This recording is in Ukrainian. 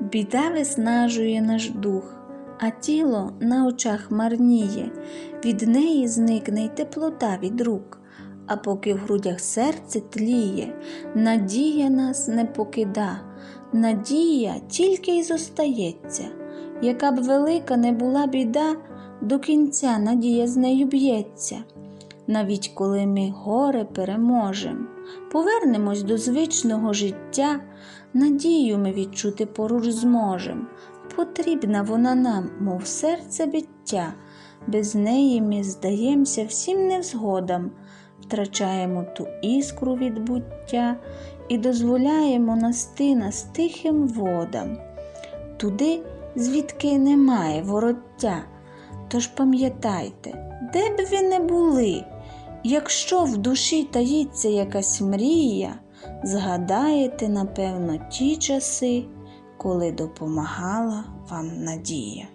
Біда виснажує наш дух, а тіло на очах марніє, від неї зникне й теплота від рук. А поки в грудях серце тліє, надія нас не покида, надія тільки й зостається. Яка б велика не була біда, до кінця надія з нею б'ється. Навіть коли ми горе переможем, повернемось до звичного життя, надію ми відчути поруч зможем. Потрібна вона нам, мов серце биття, без неї ми здаємося всім невзгодам, втрачаємо ту іскру від буття і дозволяємо насти нас тихим водам, туди, звідки немає вороття. Тож пам'ятайте, де б ви не були, якщо в душі таїться якась мрія, згадаєте, напевно, ті часи, коли допомагала вам надія.